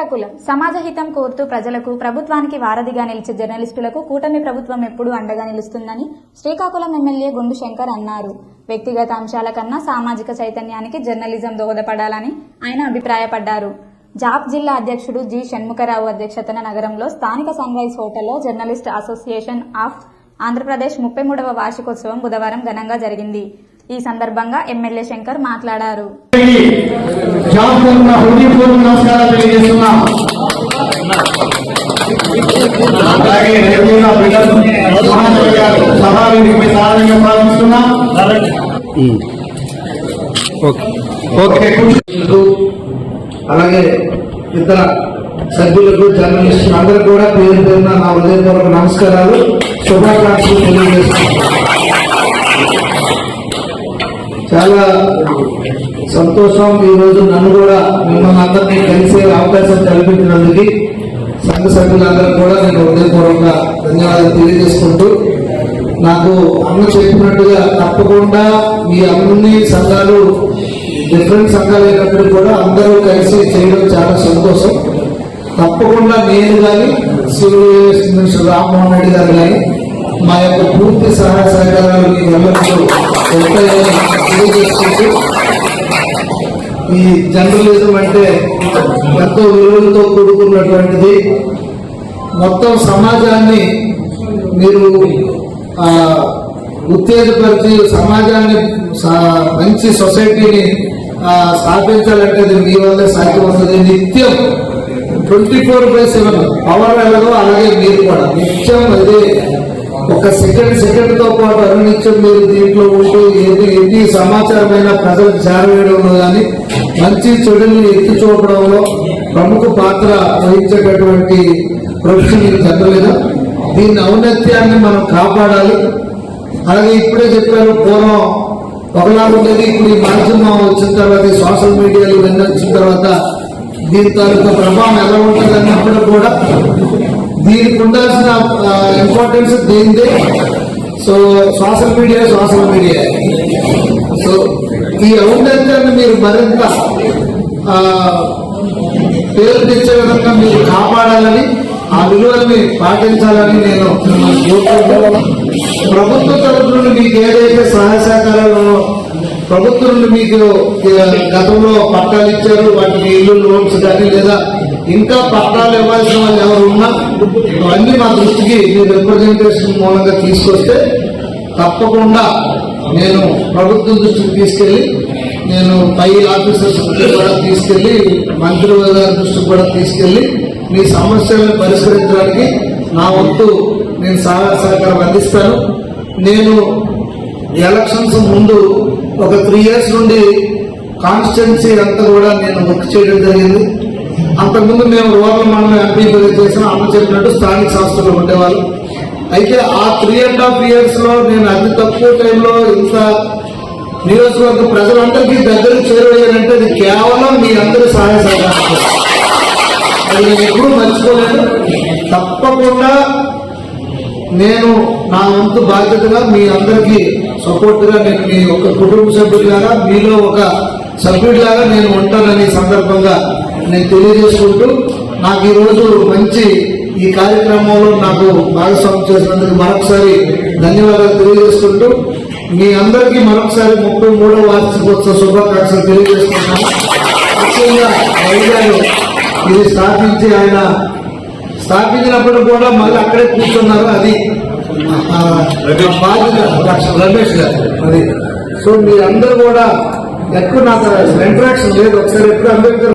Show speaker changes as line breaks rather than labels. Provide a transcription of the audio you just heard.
శ్రీకాకుళం సమాజ హితం కోరుతూ ప్రజలకు ప్రభుత్వానికి వారధిగా నిలిచే జర్నలిస్టులకు కూటమి ప్రభుత్వం ఎప్పుడూ అండగా నిలుస్తుందని శ్రీకాకుళం ఎమ్మెల్యే గుండు శంకర్ అన్నారు. వ్యక్తిగత అంశాల కన్నా సామాజిక చైతన్యానికి జర్నలిజం దోహదపడాలని ఆయన అభిప్రాయపడ్డారు. జాబ్ జిల్లా అధ్యక్షుడు జి. షణ్ముఖరావు అధ్యక్షతన నగరంలో స్థానిక సన్రైజ్ హోటల్లో జర్నలిస్ట్ అసోసియేషన్ ఆఫ్ ఆంధ్రప్రదేశ్ ముప్పై మూడవ వార్షికోత్సవం బుధవారం ఘనంగా జరిగింది. ఈ సందర్భంగా ఎమ్మెల్యే శంకర్ మాట్లాడారు.
జాబ్ తరఫున హృదయపూర్వక నమస్కారాలు తెలియజేస్తున్నాం. అలాగే రెగ్యులర్ బిడ్డలు మహాదేవ్ గారు సాధారణంగా ప్రారంభిస్తున్నాం. అలాగే ఇతర సభ్యులకు జర్నలిస్టులు అందరూ కూడా పేరు పేరున నా హృదయపూర్వక నమస్కారాలు శుభాకాంక్షలు తెలియజేస్తున్నాం. చాలా సంతోషం. ఈ రోజు నన్ను కూడా మిమ్మల్ని అందరినీ కలిసే అవకాశం కల్పించినందుకు సంఘ సభ్యులందరూ కూడా నేను హృదయపూర్వక ధన్యవాదాలు తెలియజేసుకుంటూ నాకు అన్న చెప్పినట్టుగా తప్పకుండా మీ అన్ని సంఘాలు డిఫరెంట్ సంఘాలు అయినప్పుడు కూడా అందరూ కలిసి చేయడం చాలా సంతోషం. తప్పకుండా నేను కానీ సివిల్ రామ్మోహన్ రెడ్డి గారు కానీ మా యొక్క పూర్తి సహాయ సహకారాలు మీకు ఎల్లప్పుడూ ఉంటాయని తెలియజేసుకుంటూ ఈ జర్నలిజం అంటే ఎంతో విలువలతో కూడుకున్నటువంటిది. మొత్తం సమాజాన్ని మీరు ఆ, ఉత్తేజపరిచి సమాజాన్ని మంచి సొసైటీని స్థాపించాలంటే అది మీ వల్లే సాధ్యమవుతుంది. నిత్యం twenty four by seven power ఎలాగో అలాగే మీరు కూడా. నిత్యం అదే ఒక సెకండ్ సెకండ్తో పాటు అనునిత్యం మీరు దీంట్లో ఉంటూ ఎన్ని ఎన్ని సమాచారమైన ప్రజలకు చేరవేయడంలో కానీ మంచి చెడుల్ని ఎత్తి చూపడంలో ప్రముఖ పాత్ర వహించేటటువంటి ప్రొఫెషన్ మీరు జరగలేదు దీని ఔన్నత్యాన్ని మనం కాపాడాలి. అలాగే ఇప్పుడే చెప్పారు పూర్వం ఒకలాగా ఉండేది ఇప్పుడు ఈ మాధ్యమం వచ్చిన తర్వాత సోషల్ మీడియాలు ఇవన్నీ వచ్చిన తర్వాత దీని తాలూకా ప్రభావం ఎలా ఉంటుంది అన్నప్పుడు కూడా దీనికి ఉండాల్సిన importance దీనిదే? So social media social media so ఈ ఔన్నత్యాన్ని మీరు మరింత పేరు తెచ్చే విధంగా మీరు కాపాడాలని ఆ విలువల్ని పాటించాలని నేను ప్రభుత్వ తరఫు నుండి మీకు ఏదైతే సహాయ సహకారాలు ప్రభుత్వం నుండి మీకు గతంలో పట్టాలు ఇచ్చారు వాటికి ఇల్లు లోన్స్ కానీ లేదా ఇంకా పట్టాలు ఇవ్వాల్సిన వాళ్ళు ఎవరు ఉన్నా ఇవన్నీ మా దృష్టికి మీ రిప్రజెంటేషన్ మూలంగా తీసుకొస్తే తప్పకుండా నేను ప్రభుత్వం దృష్టికి తీసుకెళ్ళి నేను పై ఆఫీసర్స్ కూడా తీసుకెళ్ళి మంత్రి గారి దృష్టికి కూడా తీసుకెళ్ళి మీ సమస్యలను పరిష్కరించడానికి నా వంతు నేను సహాయ సహకారం అందిస్తాను. నేను ఎలక్షన్స్ ముందు ఒక త్రీ ఇయర్స్ నుండి కాన్స్టిట్యున్సీ అంతా కూడా నేను వర్క్ చేయడం జరిగింది. అంతకుముందు మేము రూరల్ మండలం ఎంపీ చేసిన అమ్మ చెప్పినట్టు స్థానిక సంస్థలు ఉండేవాళ్ళు. అయితే ఆ త్రీ అండ్ హాఫ్ ఇయర్స్లో నేను అతి తక్కువ టైంలో ఇంత నియోజకవర్గ ప్రజలందరికీ దగ్గర చేరువయ్యారంటే అది కేవలం మీ అందరి సహాయ సహకారం అది నేను ఎప్పుడూ మర్చిపోలేను. తప్పకుండా నేను నా వంతు బాధ్యతగా మీ అందరికీ సపోర్ట్గా నేను మీ ఒక కుటుంబ సభ్యుడిలాగా మీలో ఒక సభ్యుడిలాగా నేను ఉంటానని సందర్భంగా నేను తెలియజేసుకుంటూ నాకు ఈ రోజు మంచి ఈ కార్యక్రమంలో నాకు భాగస్వామ్యం చేసినందుకు మరొకసారి ధన్యవాదాలు తెలియజేసుకుంటూ మీ అందరికీ మరొకసారి ముప్పై మూడవ వార్షికోత్సవ శుభాకాంక్షలు ముఖ్యంగా వైద్యాలు ఇది స్థాపించి ఆయన స్థాపించినప్పుడు కూడా మళ్ళీ అక్కడే కూర్చున్నారు. అది బాధ్యత. రమేష్ గారు. అది. సో మీరందరూ కూడా ఎక్కువ నాకు ఇంట్రాక్షన్ లేదు. ఒకసారి ఎప్పుడు అంబేద్కర్